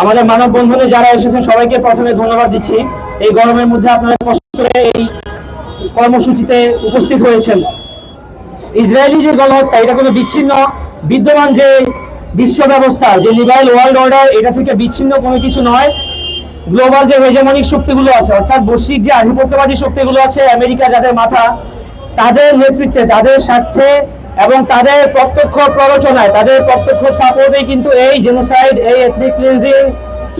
আমাদের মানব বন্ধনে যারা এসেছেন, সবাইকে প্রথমে ধন্যবাদ দিচ্ছি। এই গরমের মধ্যে আপনারা কষ্ট এই কর্মসূচিতে উপস্থিত হয়েছেন। ইসরায়েলি যে গণহত্যা, এটা কোনো বিচ্ছিন্ন, বিদ্যমান যে বিশ্ব ব্যবস্থা, যে লিবারেল ওয়ার্ল্ড অর্ডার এটা থেকে বিচ্ছিন্ন কোনো কিছু নয়। গ্লোবাল যে হেজেমনিক শক্তিগুলো আছে, অর্থাৎ বৈশ্বিক যে আধিপত্যবাদী শক্তিগুলো আছে, আমেরিকা যাদের মাথা, তাদের নেতৃত্বে, তাদের স্বার্থে এবং তাদের প্রত্যক্ষ প্ররোচনায়, তাদের প্রত্যক্ষ সাপোর্টে কিন্তু এই জেনোসাইড এই এথনিক ক্লিনজিং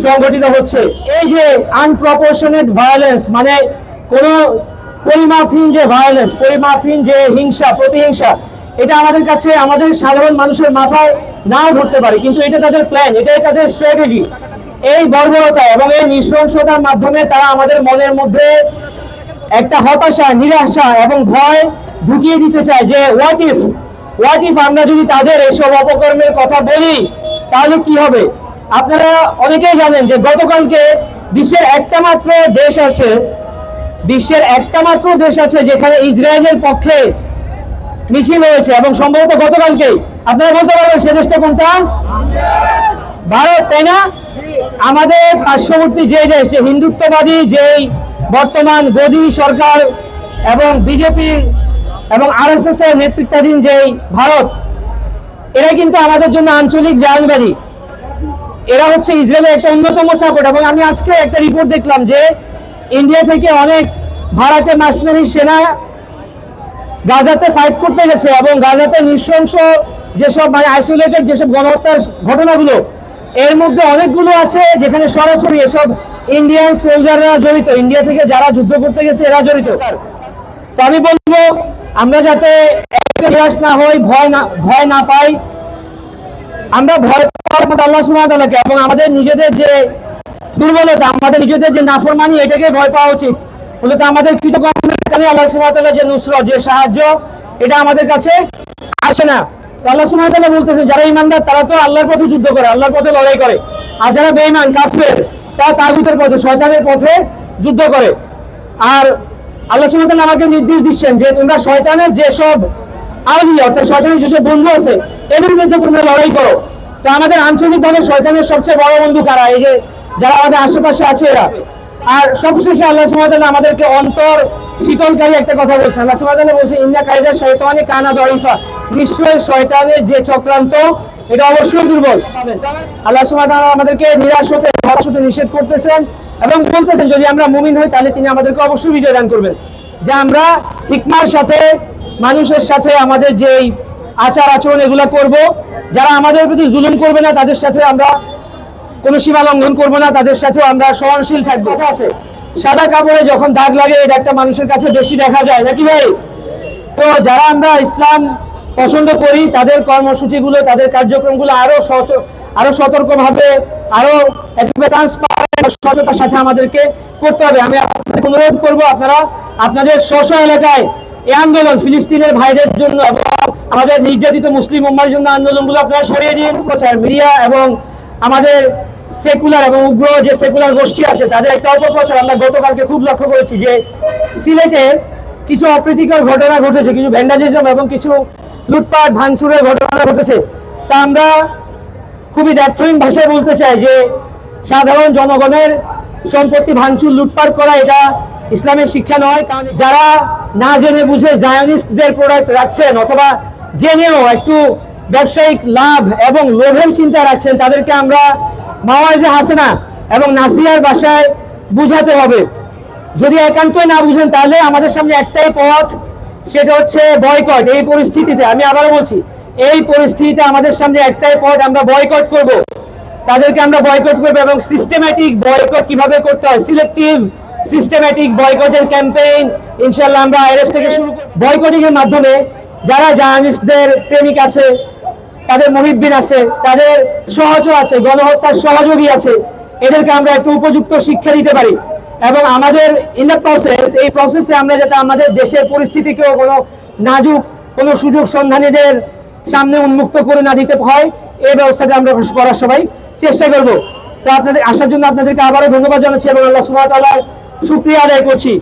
সংগঠিত হচ্ছে। এই যে আনপ্রপোর্শনেট ভায়োলেন্স মানে কোনো পরিমাপহীন যে ভায়োলেন্স পরিমাপহীন যে হিংসা, প্রতিহিংসা, এটা আমাদের কাছে, আমাদের সাধারণ মানুষের মাথায় নাও ধরতে পারে, কিন্তু এটা তাদের প্ল্যান এটাই তাদের স্ট্র্যাটেজি এই বর্বরতা এবং এই নৃশংসতার মাধ্যমে তারা আমাদের মনের মধ্যে একটা হতাশা, নিরাশা এবং ভয় ঢুকিয়ে দিতে চায় যে হোয়াট ইফ ইফ আমরা যদি তাদের এসব অপকর্মের কথা বলি, তাহলে কি হবে? আপনারা অনেকেই জানেন যে গতকালকে বিশ্বের একটা মাত্র দেশ আছে, বিশ্বের একটা মাত্র দেশ আছে যেখানে ইসরায়েলের পক্ষে মিছিল হয়েছে এবং সম্ভবত গতকালকেই। আপনারা বলতে পারবেন সে দেশটা কোনটা? ভারত, তাই না? আমাদের পার্শ্ববর্তী যে দেশ, যে হিন্দুত্ববাদী, যেই বর্তমান গদি সরকার এবং বিজেপি এবং আর এস এর নেতৃত্বাধীন যে ভারত এরা কিন্তু আমাদের জন্য আঞ্চলিক জাহানবাদী এরা হচ্ছে ইসরায়েলের একটা অন্যতম সাপোর্ট এবং আমি আজকে একটা রিপোর্ট দেখলাম যে ইন্ডিয়া থেকে অনেক ভারতের মার্সনারি সেনা গাজাতে ফাইট করতে গেছে এবং গাজাতে নৃশংস যেসব মানে আইসোলেটেড যেসব গণহত্যার ঘটনাগুলো, এর মধ্যে অনেকগুলো আছে যেখানে সরাসরি এসব ইন্ডিয়ান সোলজাররা জড়িত। ইন্ডিয়া থেকে যারা যুদ্ধ করতে গেছে, এরা জড়িত। তো আমি বলব আমরা যাতে নিরাশ না হই, ভয় না ভয় না পাই, আমরা ভয় পাওয়ার আল্লাহ তাআলাকে এবং আমাদের নিজেদের যে দুর্বলতা, আমাদের নিজেদের যে নাফরমানি, এটাকে ভয় পাওয়া উচিত। মূলত আমাদের কৃতকর্মের কারণে আল্লাহ তাআলার যে নুসরত, যে সাহায্য, এটা আমাদের কাছে আসে না। তো আল্লাহ তাআলা বলতেছেন যারা ইমানদার তারা তো আল্লাহর পথে যুদ্ধ করে, আল্লাহর পথে লড়াই করে। আর যারা বেঈমান, কাফের, তারা তাগুতের পথে, শয়তানের পথে যুদ্ধ করে। আর আল্লাহ তাআলা আমাকে নির্দেশ দিচ্ছেন যে তোমরা শয়তানের যেসব অর্থাৎ শয়তানের যেসব বন্ধু আছে, এদের বিরুদ্ধে তোমরা লড়াই করো। তো আমাদের আঞ্চলিকভাবে শয়তানের সবচেয়ে বড় বন্ধু কারা? এই যে যারা আমাদের আশেপাশে আছে এরা। আর সবশেষে আল্লাহ সুবহানাহু আমাদেরকে অন্তর শীতলকারী একটা কথা বলছেন। আল্লাহ সুবহানাহু বলছে ইন্না কায়দা শয়তানি কানা দরিফা নিশ্চয়ই শয়তানের যে চক্রান্ত এটা অবশ্যই দুর্বল। আল্লাহ সুবহানাহু আমাদেরকে নিরাশ হতে হতাশ হতে নিষেধ করতেছেন এবং বলতেছেন, যদি আমরা মুমিন হই, তাহলে তিনি আমাদেরকে অবশ্যই বিজয় দান করবেন। যে আমরা হিকমার সাথে, মানুষের সাথে আমাদের যেই আচার আচরণ এগুলো করব, যারা আমাদের প্রতি জুলুম করবে না, তাদের সাথে আমরা কোনো সীমা লঙ্ঘন করব না, তাদের সাথেও আমরা সহনশীল থাকব। কথা আছে। সাদা কাপড়ে যখন দাগ লাগে, এটা একটা মানুষের কাছে বেশি দেখা যায়। নাকি ভাই? তো যারা আমরা ইসলাম পছন্দ করি তাদের কর্মসূচিগুলো তাদের কার্যক্রমগুলো আরও সচ- আরও সতর্কভাবে আরও একেবারে transparent, সাথে আমাদেরকে করতে হবে। আমি আপনাদের অনুরোধ করব আপনারা আপনাদের স্ব এলাকায় এই আন্দোলন ফিলিস্তিনের ভাইদের জন্য আমাদের নির্যাতিত মুসলিম উম্মার জন্য আন্দোলনগুলো আপনারা সরিয়ে দিন। প্রচার মিডিয়া এবং আমাদের সেকুলার এবং উগ্র যে সেকুলার গোষ্ঠী আছে তাদের একটা অপপ্রচার। আমরা গতকালকে খুব লক্ষ্য করেছি যে সিলেটে কিছু অপ্রীতিকর ঘটনা ঘটেছে কিছু ভ্যান্ডালিজম এবং কিছু লুটপাট, ভাঙচুরের ঘটনা ঘটেছে। তা আমরা খুবই দ্ব্যর্থহীন ভাষায় বলতে চাই যে, সাধারণ জনগণের সম্পত্তি ভাঙচুর, লুটপাট করা এটা ইসলামের শিক্ষা নয়। কারণ যারা না জেনে বুঝে জায়নিস্টদের প্রোডাক্ট রাখছেন অথবা জেনেও একটু ব্যবসায়িক লাভ এবং লোভের চিন্তা রাখছেন, তাদেরকে আমরা মাওয়াজে হাসেনা এবং নাসিয়ার ভাষায় বুঝাতে হবে। যদি একান্তই না বুঝেন, তাহলে আমাদের সামনে একটাই পথ সেটা হচ্ছে বয়কট এই পরিস্থিতিতে, আমি আবারও বলছি, এই পরিস্থিতিতে আমাদের সামনে একটাই পথ আমরা বয়কট করব। তাদেরকে আমরা বয়কট করব এবং সিস্টেম্যাটিক বয়কট কীভাবে করতে হয়? সিলেক্টিভ সিস্টেম্যাটিক বয়কটের ক্যাম্পেইন ইনশাল্লাহ আমরা আইএফ থেকে শুরু বয়কটিং এর মাধ্যমে যারা জার্নালিস্টদের প্রেমিক আছে, তাদের মহিবিন আছে, তাদের সহজ আছে, গণহত্যার সহযোগী আছে, এদেরকে আমরা একটু উপযুক্ত শিক্ষা দিতে পারি। এবং আমাদের ইন দ্য প্রসেস এই প্রসেসে আমরা যাতে আমাদের দেশের পরিস্থিতিকেও কোনো নাজুক, কোনো সুযোগ সন্ধানীদের সামনে উন্মুক্ত করে না দিতে হয়, এই ব্যবস্থাটা আমরা করার সবাই চেষ্টা করব। তো আপনাদের, আসার জন্য আপনাদেরকে আবারও ধন্যবাদ জানাচ্ছি এবং আল্লাহ সুবাহ শুক্রিয়া আদায় করছি।